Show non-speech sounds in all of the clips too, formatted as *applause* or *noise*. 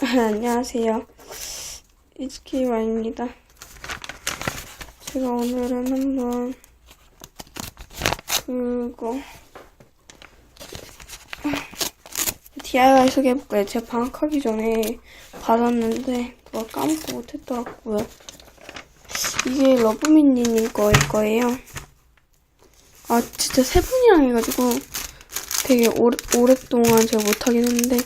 안녕하세요. 이즈키와입니다. 제가 오늘은 한번 그거 DIY 소개해볼까요? 제가 방학하기 전에 받았는데 그걸 까먹고 못했더라고요. 이게 러브민니님 거일 거예요. 아 진짜 세 분이랑 해가지고 되게 오래, 오랫동안 제가 못하긴 했는데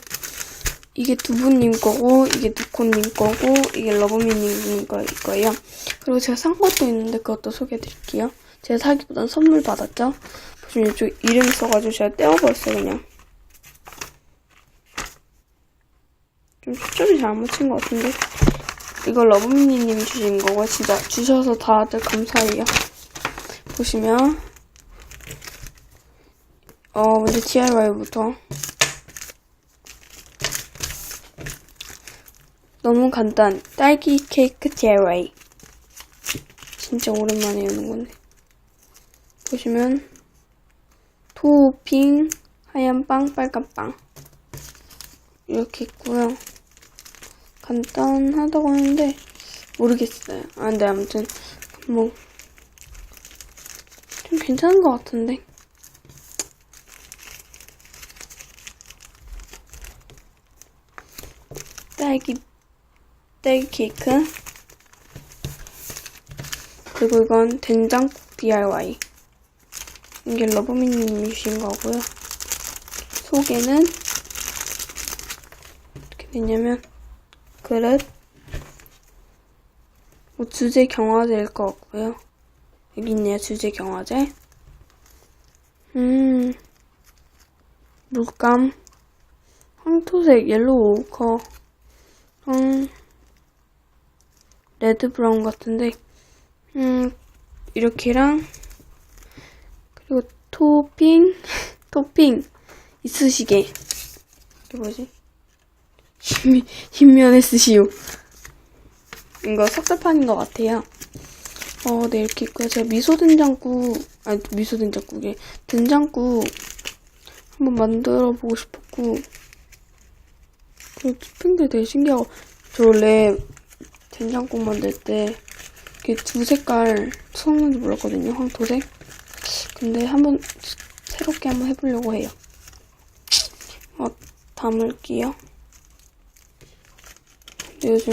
이게 두부님 거고 이게 누코님 거고 이게 러브미님 거- 거예요. 그리고 제가 산 것도 있는데 그것도 소개해드릴게요. 제가 사기보단 선물 받았죠. 보시면 이쪽 이름 써가지고 제가 떼어버렸어요 그냥. 좀 초점이 잘 안 맞춘 것 같은데 이거 러브미니님이 주신 거고 진짜 주셔서 다들 감사해요. 보시면 어 먼저 DIY부터 너무 간단. 딸기 케이크 DIY. 진짜 오랜만에 여는 건데. 보시면 토핑 하얀 빵, 빨간 빵 이렇게 있고요. 간단하다고 하는데 모르겠어요. 아, 근데 아무튼 뭐 좀 괜찮은 것 같은데. 딸기 딸기 케이크. 그리고 이건 된장국 DIY 이게 러브미님이 주신 거고요. 속에는 어떻게 되냐면 그릇. 뭐 주제 경화제일 것 같고요. 여기 있네요 주제 경화제. 음 물감. 황토색 옐로우 오커 음, 레드 브라운 같은데, 음, 이렇게랑, 그리고 토핑, *laughs* 토핑, 이쑤시개. 이게 뭐지? 흰, 흰면에 쓰시오. 이거 석쇠판인 것 같아요. 어, 네, 이렇게 있고요. 제가 미소 된장국, 아니, 미소 된장국에, 된장국 한번 만들어 보고 싶었고, 그 토핑들 되게 신기하고 저 원래 된장국 만들 때 이렇게 두 색깔 섞는지 몰랐거든요 황토색? 근데 한번 새롭게 한번 해보려고 해요. 어, 담을게요. 요즘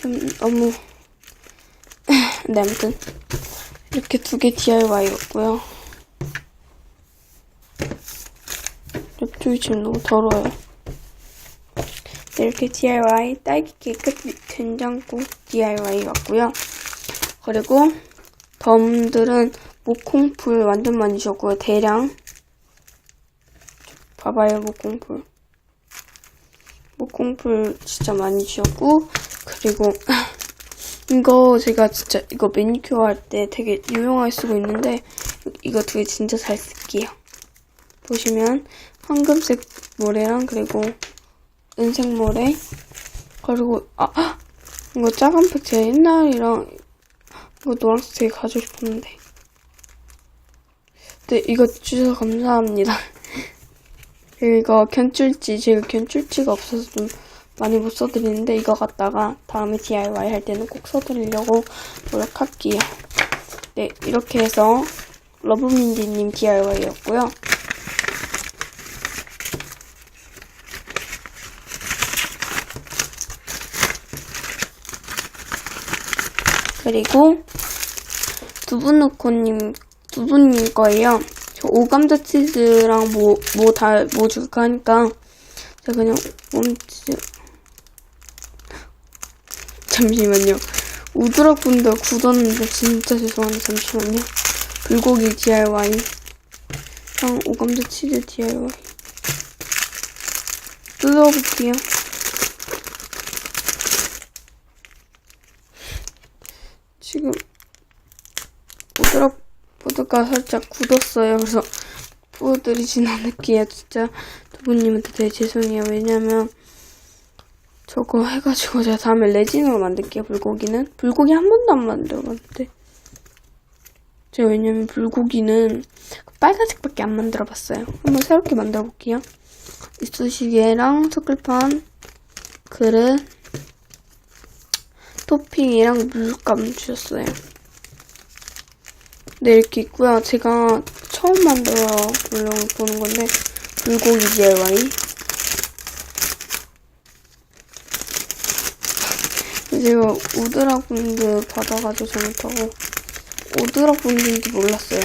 좀 너무 *laughs* 네 아무튼 이렇게 두 개 DIY였고요. 옆쪽이 지금 너무 더러워요. 네, 이렇게 DIY 딸기 케이크 된장국 DIY 왔고요. 그리고 덤들은 목콩풀 완전 많이 주셨고요. 대량 봐봐요 목콩풀 목콩풀 진짜 많이 주셨고 그리고 *laughs* 이거 제가 진짜 이거 매니큐어 할 때 되게 유용하게 쓰고 있는데 이거 두 개 진짜 잘 쓸게요. 보시면 황금색 모래랑 그리고 은색 모래 그리고 아 헉! 이거 작은 팩 제가 옛날이랑 이거 노란색 되게 가지고 싶었는데. 네 이거 주셔서 감사합니다. *laughs* 이거 견줄지 제가 견줄지가 없어서 좀 많이 못 써드리는데 이거 갖다가 다음에 DIY 할 때는 꼭 써드리려고 노력할게요. 네 이렇게 해서 러브민디님 DIY였고요 그리고 두부누코님, 두부님 거예요. 저 오감자 치즈랑 뭐, 뭐 다, 뭐 줄까 하니까, 제가 그냥 멈치, 잠시만요. 우드락 분들 굳었는데 진짜 죄송한데 잠시만요. 불고기 DIY. 랑 오감자 치즈 DIY. 뜯어볼게요. 지금 보드락 보드가 살짝 굳었어요. 그래서 부어드리진 않을게요. 진짜 두부님한테 되게 죄송해요. 왜냐면 저거 해가지고 제가 다음에 레진으로 만들게요. 불고기는 불고기 한 번도 안 만들어봤는데 제가 왜냐면 불고기는 빨간색밖에 안 만들어봤어요. 한번 새롭게 만들어볼게요. 이쑤시개랑 석글판, 그릇, 토핑이랑 물감 주셨어요. 네, 이렇게 있고요. 제가 처음 만들어 보려고 보는 건데, 불고기 DIY. 제가 오드라군드 받아가지고 잘못하고, 오드라군드인지 몰랐어요.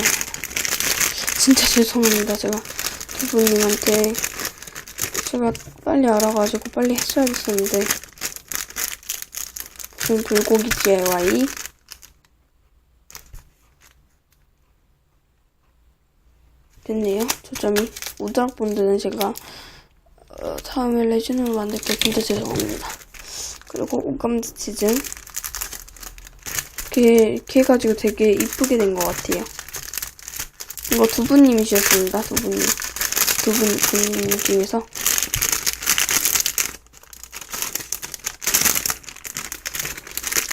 진짜 죄송합니다. 제가 두 분님한테 제가 빨리 알아가지고 빨리 했어야겠었는데. 지금 불고기 DIY. 됐네요. 초점이. 오드락본드는 제가 어, 다음에 레진으로 만들 때 진짜 죄송합니다. 그리고 오감지 치즈. 이렇게, 이렇게 해가지고 되게 이쁘게 된 것 같아요. 이거 두부님이 주셨습니다. 두부님. 두 분 분 중에서